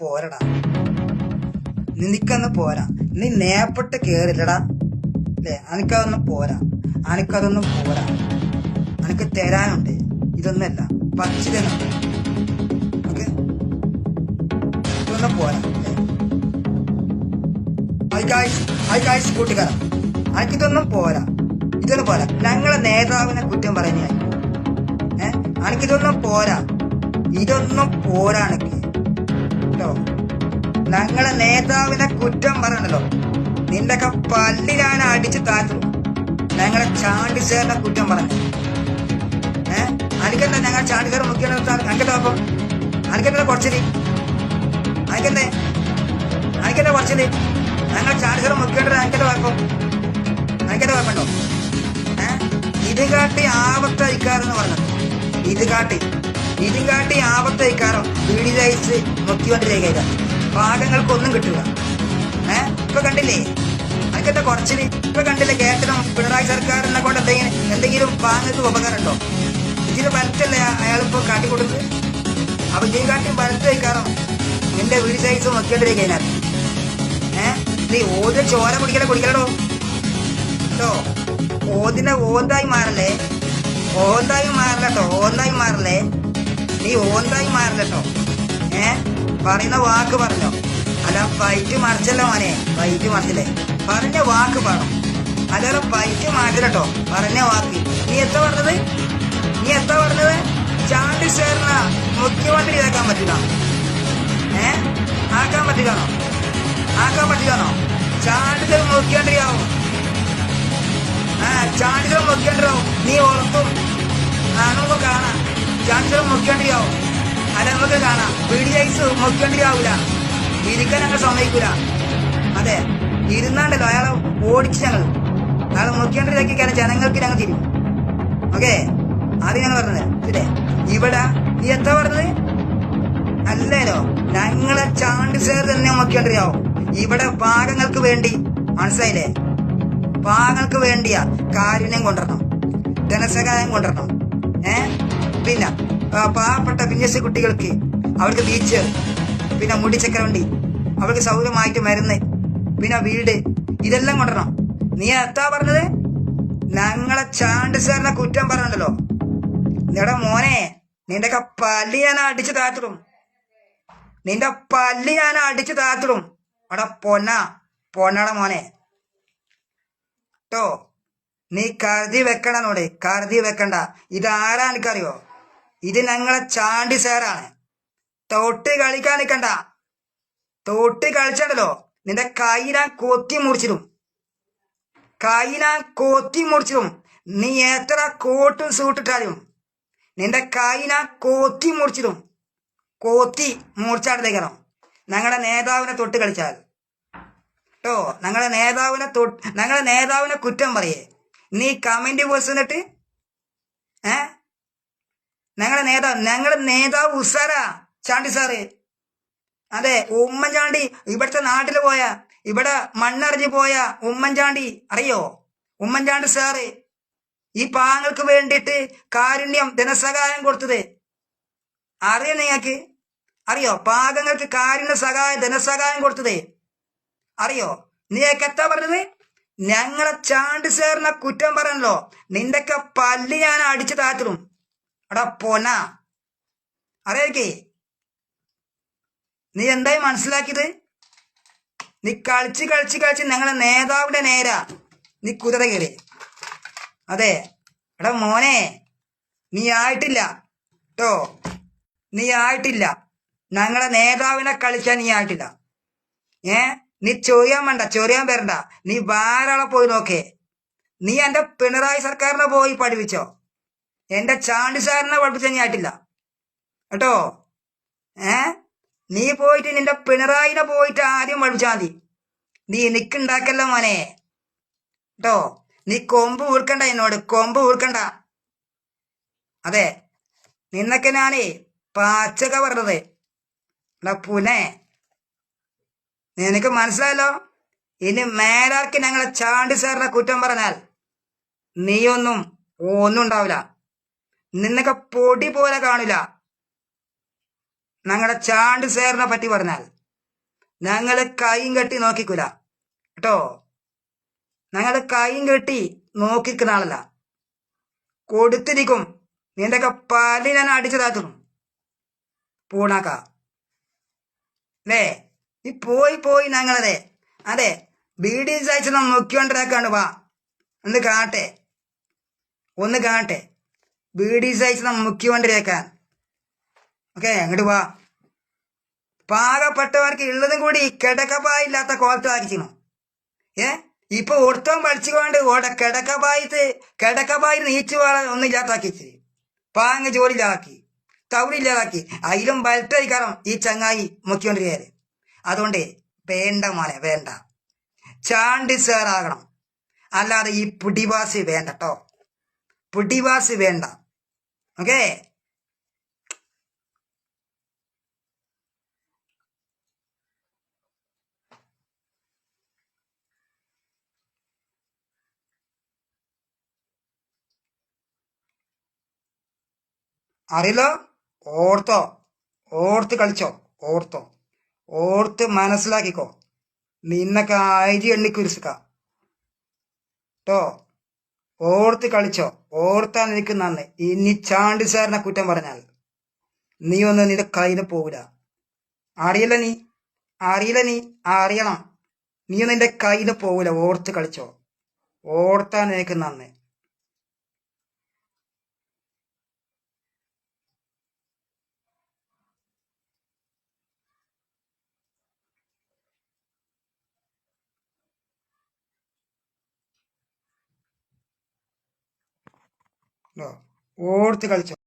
പോരടാ. നിനക്കൊന്ന് പോരാ. നീ നേപ്പെട്ട് കേറില്ലടാ. അല്ലേ അനക്കതൊന്നും പോരാ. അനക്കതൊന്നും പോരാ. അനക്ക് തരാനുണ്ട്. ഇതൊന്നല്ല പച്ചിലുണ്ട് ഓക്കെ? ഇതൊന്നും പോരാ. കൂട്ടുകാരാ. അനക്കിതൊന്നും പോരാ. ഇതൊന്നും പോരാ. ഞങ്ങളെ നേതാവിനെ കുറ്റം പറയുന്നതായി. ഏഹ് അനക്കിതൊന്നും പോരാ. ഇതൊന്നും പോരാ കേട്ടോ? ഞങ്ങളെ നേതാവിനെ കുറ്റം പറയണല്ലോ നിന്റെയൊക്കെ പല്ലി ഞാൻ അടിച്ച് താഴ്ത്തു. ഞങ്ങളെ ചാണ്ടി സാറിനെ കുറ്റം പറഞ്ഞു. ഏഹ് അനക്കെന്താ ഞങ്ങൾ ചാണ്ടി സാർ മുഖ്യ അനക്കെന്താ അപ്പൊ? അനക്കെന്താ കുറച്ചിൽ? അനക്കെന്തേ? അനക്കെന്താ കുറച്ചിൽ? ഞങ്ങൾ ചാണ്ടി സാർ മുഖ്യേണ്ടത് അനക്കെന്താ കുഴപ്പം? അനക്കെന്താ കുഴപ്പമുണ്ടോ? ഏഹ് ഇത് കാട്ടി ആപത്തയക്കാരെന്ന് പറഞ്ഞത്. ഇത് കാട്ടി ഇത് കാട്ടി ആപത്തയക്കാരോ വീടിലയച്ച് നോക്കിക്കൊണ്ടിരിക്കുക പാകങ്ങൾക്കൊന്നും കിട്ടില്ല ഏ? ഇപ്പൊ കണ്ടില്ലേ? അതൊക്കെ കുറച്ചിൽ ഇപ്പൊ കണ്ടില്ലേ കേട്ടതും പിണറായി സർക്കാരിനെ കൊണ്ട് എന്തെങ്കിലും എന്തെങ്കിലും പാങ്ങൾക്ക് ഉപകാരമുണ്ടോ? ഇതിന് ബലത്തല്ലേ അയാളിപ്പോ കാട്ടി കൊടുത്ത്? അപ്പൊ ഇതിന് കാട്ടി ബലത്ത് വയ്ക്കാറോ നിന്റെ വീട് സൈസ് നോക്കിക്കൊണ്ടിരിക്കുക അതിനകത്ത് ഏ? നീ ഓതിന് ചോര കുടിക്കല കുടിക്കലടോ കേട്ടോ? ഓതിനെ ഓന്തായി മാറല്ലേ? ഓന്തായി മാറില്ലട്ടോ ഓന്തായി മാറല്ലേ? നീ ഓൺലൈൻ മാറില്ലട്ടോ ഏ? പറയുന്ന വാക്ക് പറഞ്ഞോ. അല്ല ഫൈറ്റ് മറിച്ചല്ലോ മോനെ. ഫൈറ്റ് മറിച്ചില്ലേ? പറഞ്ഞ വാക്ക് പറഞ്ഞു അല്ലാതെ ഫൈറ്റ് മാറ്റില്ലട്ടോ പറഞ്ഞ വാക്ക്. നീ എത്ര പറഞ്ഞത്? നീ എത്ര പറഞ്ഞത്? ചാണ്ടി ചേർന്ന മുഖ്യമന്ത്രി ഇതാക്കാൻ പറ്റില്ല. ഏ? ആക്കാൻ പറ്റില്ലാണോ ആക്കാൻ പറ്റില്ലാണോ ചാണ്ടിതൽ മുഖ്യമന്ത്രിയാവും. ആ ചാണ്ടിതൽ മുഖ്യമന്ത്രിയാവും. നീ ഓർത്തും ആ നമുക്ക് കാണാം. ചാണ്ടിതൽ മുഖ്യമന്ത്രിയാവും അല്ല നമുക്ക് കാണാം. പി ഡി ഐസ് മുഖ്യമന്ത്രിയാവൂല ഇരിക്കാൻ ഞങ്ങൾ സമ്മതിക്കൂല. അതെ ഇരുന്നാണ്ടല്ലോ അയാളെ ഓടിച്ച് ഞങ്ങൾ. അയാളെ മുഖ്യമന്ത്രിയാക്കി കാരണം ജനങ്ങൾക്ക് ഞങ്ങൾ തിരിയും. ഓക്കെ? ആദ്യം ഞാൻ പറഞ്ഞത് ഇല്ലേ ഇവിടെ നീ എത്ര പറഞ്ഞത്? അല്ലല്ലോ ഞങ്ങളെ ചാണ്ടി സേർ തന്നെ മുഖ്യമന്ത്രിയാവും ഇവിടെ ഭാഗങ്ങൾക്ക് വേണ്ടി മനസ്സിലായില്ലേ? പാകങ്ങൾക്ക് വേണ്ടിയാ കാരുണ്യം കൊണ്ടുവരണം. ധനസഹായം കൊണ്ടുവരണം. പിന്നെ പാവപ്പെട്ട ഭിന്നസ് കുട്ടികൾക്ക് അവർക്ക് ബീച്ച് പിന്നെ മുടിച്ചക്കരവണ്ടി അവർക്ക് സൗകര്യമായിട്ട് മരുന്ന് പിന്നെ വീട് ഇതെല്ലാം കൊണ്ടുവരണം. നീ എത്താ പറഞ്ഞത്? ഞങ്ങളെ ചാണ്ടി സാറിനെ കുറ്റം പറഞ്ഞല്ലോ. നിന്റെ മോനെ നിന്റെ പല്ലി ഞാൻ അടിച്ചു താത്തിടും നിന്റെ പല്ലി ഞാൻ അടിച്ചു താത്തിടും അവിടെ പൊന്ന പൊന്നട മോനെ. കേട്ടോ നീ കരുതി വെക്കണ നോടെ കരുതി വെക്കണ്ട. ഇതാരാ എനിക്കറിയോ? ഇത് ഞങ്ങളെ ചാണ്ടി സാറാണ് തൊട്ട് കളിക്കാൻ നിൽക്കണ്ട തൊട്ട് കളിച്ചണ്ടല്ലോ. നിന്റെ കൈ ഞാൻ കൊത്തി മുറിച്ചിടും. കൈ ഞാൻ കൊത്തി മുറിച്ചിടും. നീ എത്ര കോട്ടും സൂട്ടിട്ടാലും നിന്റെ കൈ ഞാൻ കൊത്തി മുറിച്ചിടും. കോത്തി മുറിച്ചാണ്ടിരിക്കണം. ഞങ്ങളുടെ നേതാവിനെ തൊട്ട് കളിച്ചാൽ. കേട്ടോ ഞങ്ങളുടെ നേതാവിനെ തൊട്ട് ഞങ്ങളുടെ നേതാവിനെ കുറ്റം പറയേ. നീ കമന്റ് ബോക്സ് എന്നിട്ട് ഏ? ഞങ്ങളുടെ നേതാവ് ഞങ്ങളുടെ നേതാവ് ഉസാര ചാണ്ടി സാറ്. അതെ ഉമ്മൻചാണ്ടി ഇവിടുത്തെ നാട്ടിൽ പോയ ഇവിടെ മണ്ണറിഞ്ഞു പോയ ഉമ്മൻചാണ്ടി അറിയോ? ഉമ്മൻചാണ്ടി സാറ് ഈ പാങ്ങൾക്ക് വേണ്ടിയിട്ട് കാരുണ്യം ധനസഹായം കൊടുത്തത്. അറിയോ നിങ്ങൾക്ക് അറിയോ? പാകങ്ങൾക്ക് കാരുണ്യ സഹായം ധനസഹായം കൊടുത്തത്. അറിയോ? നീയൊക്കെ എത്താ പറഞ്ഞത്? ഞങ്ങളെ ചാണ്ടി സാറിനെ കുറ്റം പറഞ്ഞല്ലോ നിന്റെയൊക്കെ പല്ല് ഞാൻ അടിച്ചു താത്തിടും എടാ പൊന അറിയാക്കേ നീ എന്തായി മനസ്സിലാക്കിയത്? നീ കളിച്ച് കളിച്ച് കളിച്ച് ഞങ്ങളെ നേതാവിന്റെ നേര. നീ കുതിര കയറി. അതെ. എടാ മോനെ നീ ആയിട്ടില്ല. കേട്ടോ നീ ആയിട്ടില്ല. ഞങ്ങളെ നേതാവിനെ കളിക്കാൻ നീ ആയിട്ടില്ല. ഏ? നീ ചൊറിയാൻ വേണ്ട ചൊറിയാൻ വരണ്ട. നീ വേറെ പോയി നോക്കേ. നീ എന്റെ പിണറായി സർക്കാരിനെ പോയി പഠിപ്പിച്ചോ. എന്റെ ചാണ്ടി സാറിനെ പഠിപ്പിച്ച നീ ആയിട്ടില്ല. കേട്ടോ? ഏ? നീ പോയിട്ട് നിന്റെ പിണറായിനെ പോയിട്ട് ആദ്യം പഠിപ്പിച്ചാൽ മതി. നീ നിക്കുണ്ടാക്കല്ല മോനെ. കേട്ടോ? നീ കൊമ്പ് ഊർക്കണ്ട എന്നോട്. കൊമ്പ് ഊർക്കണ്ട. അതെ. നിന്നൊക്കെ ഞാനേ പാച്ചക പറഞ്ഞത്. എടാ പുനെ. നിനക്ക് മനസ്സിലായല്ലോ? ഇനി മേലാർക്ക് ഞങ്ങളെ ചാണ്ടി സാറിനെ കുറ്റം പറഞ്ഞാൽ നീയൊന്നും ഒന്നും ഉണ്ടാവില്ല. നിന്നൊക്കെ പൊടി പോലെ കാണില്ല. ഞങ്ങളുടെ ചാണ്ട് സേറിനെ പറ്റി പറഞ്ഞാൽ ഞങ്ങൾ കൈയും കെട്ടി നോക്കിക്കൂല. കേട്ടോ? ഞങ്ങൾ കൈയും കെട്ടി നോക്കിക്കുന്ന ആളല്ല. കൊടുത്തിരിക്കും. നിന്റെയൊക്കെ പലി ഞാൻ അടിച്ചു താത്തുന്നു പൂണാക്ക. അല്ലേ? നീ പോയി പോയി ഞങ്ങളതെ അതെ ബീഡി സൈസ് നാം നോക്കിക്കൊണ്ടിരാക്കാണ്ട് വാ. ഒന്ന് കാട്ടെ ഒന്ന് കാണട്ടെ. ബീഡി സൈസ് മുഖ്യമന്ത്രിയാക്കാൻ ഓക്കെ അങ്ങോട്ട് വാ പാകപ്പെട്ടവർക്ക് ഉള്ളതും കൂടി കിടക്കപ്പായില്ലാത്ത കോലത്താക്കിച്ചിരുന്നു ഏ? ഇപ്പൊ ഒടുത്തം പഠിച്ചുകൊണ്ട് ഓടെ കിടക്കപ്പായത്ത് കിടക്കപ്പായി നീച്ചു ഒന്നും ഇല്ലാത്താക്കിച്ച് പാങ്ങ് ജോലിയില്ലാതാക്കി. തവിടില്ലാതാക്കി അതിലും ബലത്തരിക്കണം ഈ ചങ്ങായി മുഖ്യമന്ത്രിയാര് അതുകൊണ്ട് വേണ്ട മോനെ വേണ്ട. ചാണ്ടി സാറാകണം അല്ലാതെ ഈ പുടിവാസി വേണ്ട കേട്ടോ പുടിവാസി വേണ്ട. ഓക്കേ അറിയില്ലോ? ഓർത്തോ. ഓർത്ത് കളിച്ചോ. ഓർത്തോ. ഓർത്ത് മനസ്സിലാക്കിക്കോ. നിന്നൊക്കെ അരി എണ്ണി ഓർത്ത് കളിച്ചോ. ഓർത്താൻ എനിക്ക് നന്ദി. ഇനി ചാണ്ടി സാറിനെ കുറ്റം പറഞ്ഞാൽ നീ ഒന്ന് നിന്റെ കയ്യിൽ പോവില്ല. അറിയില്ല നീ. അറിയില്ല നീ. അറിയണം. നീ നിന്റെ കയ്യിൽ പോവില്ല. ഓർത്ത് കളിച്ചോ. ഓർത്താൻ എനിക്ക് നന്ദി. ഓർത്ത് കളിച്ചോ.